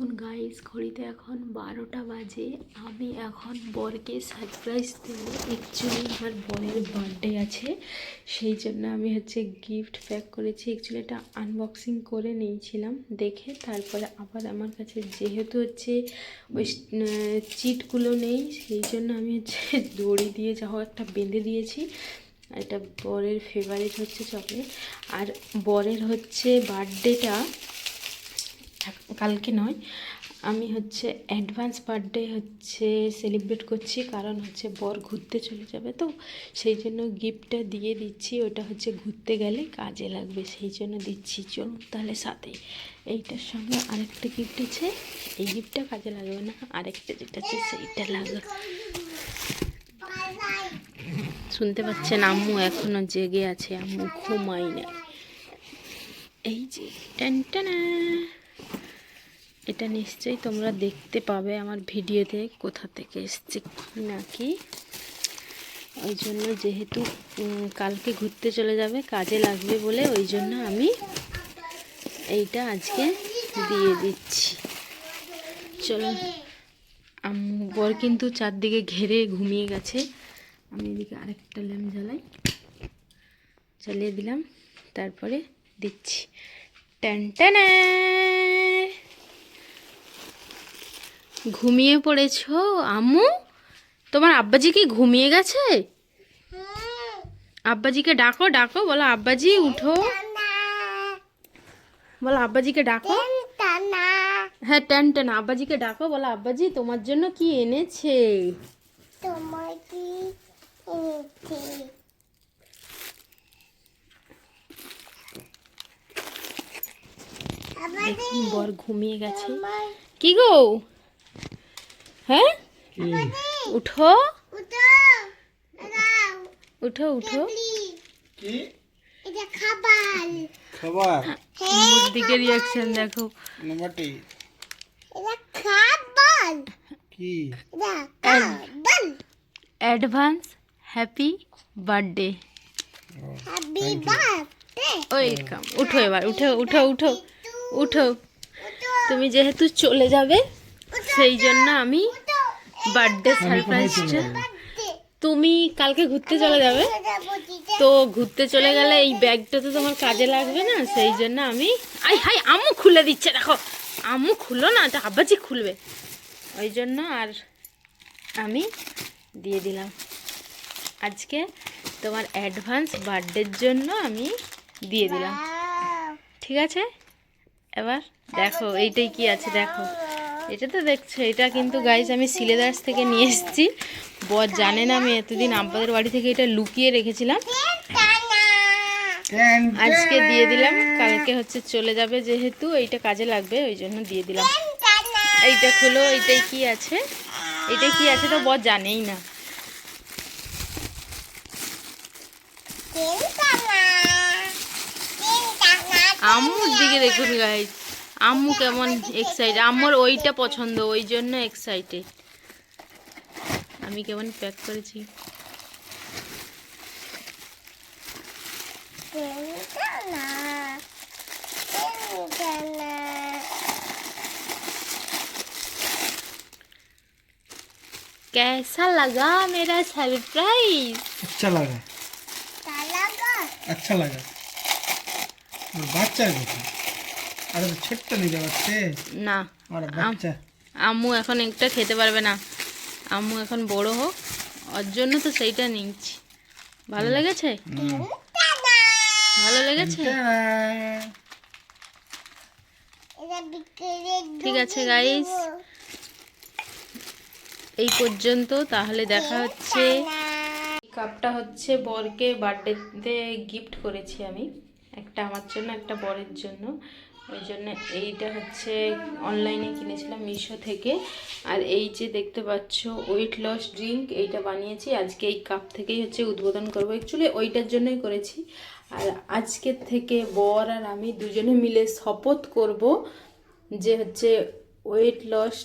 দেখুন গাইস ঘড়িতে এখন বারোটা বাজে। আমি এখন বরকে সারপ্রাইজ দেবো। অ্যাকচুয়ালি আমার বরের বার্থডে আছে। সেই জন্য আমি হচ্ছে গিফট প্যাক করেছি। অ্যাকচুয়ালি এটা আনবক্সিং করে নিয়েছিলাম, দেখে তারপরে আবার আমার কাছে যেহেতু হচ্ছে ওই চিটগুলো নেই, সেই জন্য আমি হচ্ছে দড়ি দিয়ে যাওয়া একটা বেঁধে দিয়েছি। এটা বরের ফেভারিট হচ্ছে চকলেট আর বরের হচ্ছে বার্থডেটা কালকে নয়, আমি হচ্ছে অ্যাডভান্স বার্থডে হচ্ছে সেলিব্রেট করছি, কারণ হচ্ছে বর ঘুরতে চলে যাবে তো, সেই জন্য গিফটটা দিয়ে দিচ্ছি, ওটা হচ্ছে ঘুরতে গেলে কাজে লাগবে, সেই জন্য দিচ্ছি। চলুন তাহলে সাথে, এইটার সঙ্গে আরেকটা গিফট আছে, এই গিফটটা কাজে লাগবে না, আরেকটা যেটা আছে সেইটা লাগবে। শুনতে পাচ্ছেন আম্মু এখনও জেগে আছে, আম্মু ঘুমাই নেই। এই যে টানটানা এটা নিশ্চয়ই তোমরা দেখতে পাবে আমার ভিডিওতে কোথা থেকে এসছে নাকি। ওই জন্য যেহেতু কালকে ঘুরতে চলে যাবে, কাজে লাগবে বলে ওই জন্য আমি এইটা আজকে দিয়ে দিচ্ছি। চলো বর কিন্তু চারদিকে ঘেরে ঘুমিয়ে গেছে। আমি এদিকে আরেকটা ল্যাম্প জ্বালাই, জ্বালিয়ে দিলাম, তারপরে দিচ্ছি। টান, টানা! ঘুমিয়ে পড়েছো? আম্মু তোমার আব্বাজি কি ঘুমিয়ে গেছে? আব্বাজিকে ডাকো ডাকো বলো আব্বাজি উঠো। বলো আব্বাজিকে ডাকো। হ্যাঁ টেন টেন আব্বাজিকে ডাকো বলো আব্বাজি তোমার জন্য কি এনেছে? তোমার কি এনেছে বর ঘুমিয়ে গেছে। কি গো? হ্যাঁ? উঠো। উঠো। উঠো উঠো। প্লিজ কি? খাবার। খাবার? দিকে রিয়াকশন দেখো। নাম্বারটি খাবার। কি? Advance happy birthday happy birthday welcome উঠো এবার উঠো উঠো উঠো তুমি যেহেতু চলে যাবে সেই জন্য আমি উঠো বার্থডে সারপ্রাইজটা তুমি কালকে ঘুরতে চলে যাবে? তো ঘুরতে চলে গেলে এই ব্যাগটা তো তোমার কাজে লাগবে না সেই জন্য আমি আই হাই আমু খুলে দিচ্ছে দেখো। আমু খুললো না এটা আব্বাজি খুলবে। ওই জন্য আর আমি দিয়ে দিলাম। আজকে তোমার অ্যাডভান্স বার্থডের জন্য আমি দিয়ে দিলাম। ঠিক আছে? এবার দেখো এইটাই কি আছে দেখো। এটা তো দেখছ, এটা কিন্তু গাইজ আমি সিলেদার্স থেকে নিয়ে এসেছি। বর জানে না আমি এতদিন আব্বাদের বাড়ি থেকে এটা লুকিয়ে রেখেছিলাম। আজকে দিয়ে দিলাম, কালকে হচ্ছে চলে যাবে যেহেতু, এইটা কাজে লাগবে, ওই জন্য দিয়ে দিলাম। এইটা খুলো, এইটাই কি আছে? এইটাই কি আছে তো বর জানেই না। আম্মুর দিকে দেখুন গাইজ আম্মু কেমন এক্সাইটেড আম্মুর ওইটা পছন্দ ওই জন্য এক্সাইটেড আমি কেমন প্যাক করেছি कैसा लगा मेरा सरप्राइज अच्छा लगा अच्छा लगा और বাচ্চা দেখো আরে ছোট্ট নিয়ে যাচ্ছে না। আর বাচ্চা। আম্মু এখন একটা খেতে পারবে না। আম্মু এখন বড় হোক ওর জন্য তো সেইটা নিচ্ছি। ভালো লেগেছে? ভালো লেগেছে? ঠিক আছে গাইস এই পর্যন্ত তাহলে দেখা হচ্ছে। কাপটা হচ্ছে বরকে বার্থডেতে গিফট করেছি আমি। একটা আমার জন্য একটা বরের জন্য। ওই জন্য এইটা হচ্ছে অনলাইনে কিনেছিলাম মিশো থেকে। আর এই যে দেখতে পাচ্ছ ওয়েট লস ড্রিঙ্ক এইটা বানিয়েছি। আজকে এই কাপ থেকেই হচ্ছে উদ্বোধন করব। অ্যাকচুয়ালি ওইটার জন্যই করেছি। আর আজকের থেকে বর আর আমি দুজনে মিলে শপথ করব যে হচ্ছে ওয়েট লস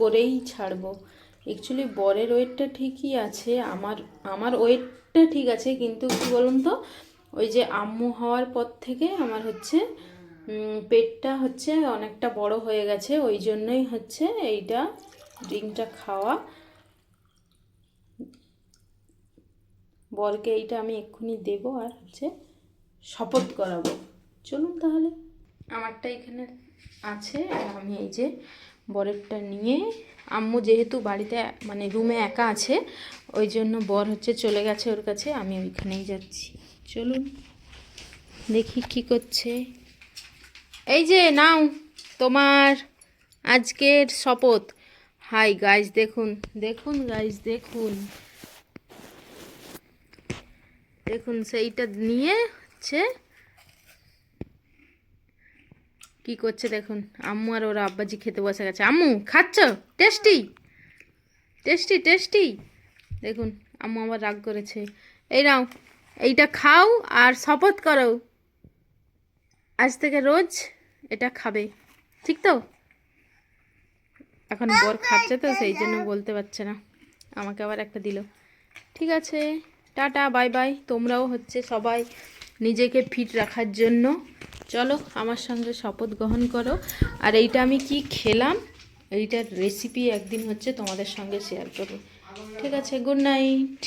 করেই ছাড়বো। অ্যাকচুয়ালি বরের ওয়েটটা ঠিকই আছে, আমার আমার ওয়েটটা ঠিক আছে, কিন্তু কী বলুন তো? ওই যে আম্মু হওয়ার পর থেকে আমার হচ্ছে পেটটা হচ্ছে অনেকটা বড় হয়ে গেছে, ওই জন্যই হচ্ছে এইটা ড্রিঙ্কটা খাওয়া। বরকে এইটা আমি এক্ষুনি দেব আর হচ্ছে শপথ করাবো। চলুন তাহলে। আমারটা এখানে আছে, আর আমি এই যে বরেরটা নিয়ে, আম্মু যেহেতু বাড়িতে মানে রুমে একা আছে, ওই জন্য বর হচ্ছে চলে গেছে ওর কাছে, আমি ওইখানেই যাচ্ছি। চলুন, দেখি কি করছে। এই যে, নাও, তোমার আজকের শপথ। হাই গাইজ দেখুন দেখুন গাইজ দেখুন। দেখুন, সেইটা নিয়ে হচ্ছে কি করছে দেখুন, আম্মু আর ওরা আব্বাজি খেতে বসে গেছে। আম্মু, খাচ্ছ? টেস্টি? Tasty tasty? দেখুন, আম্মু আবার রাগ করেছে। এই নাও, এইটা খাও আর শপথ করো। আজ থেকে রোজ এটা খাবে। ঠিক তো? এখন বর খাচ্ছে তো সেই জন্য বলতে পারছে না। আমাকে আবার একটা দিল। ঠিক আছে টাটা বাই বাই। তোমরাও হচ্ছে সবাই নিজেকে ফিট রাখার জন্য। চলো আমার সঙ্গে শপথ গ্রহণ করো। আর এইটা আমি কি খেলাম? এইটার রেসিপি একদিন হচ্ছে তোমাদের সঙ্গে শেয়ার করব। ঠিক আছে গুড নাইট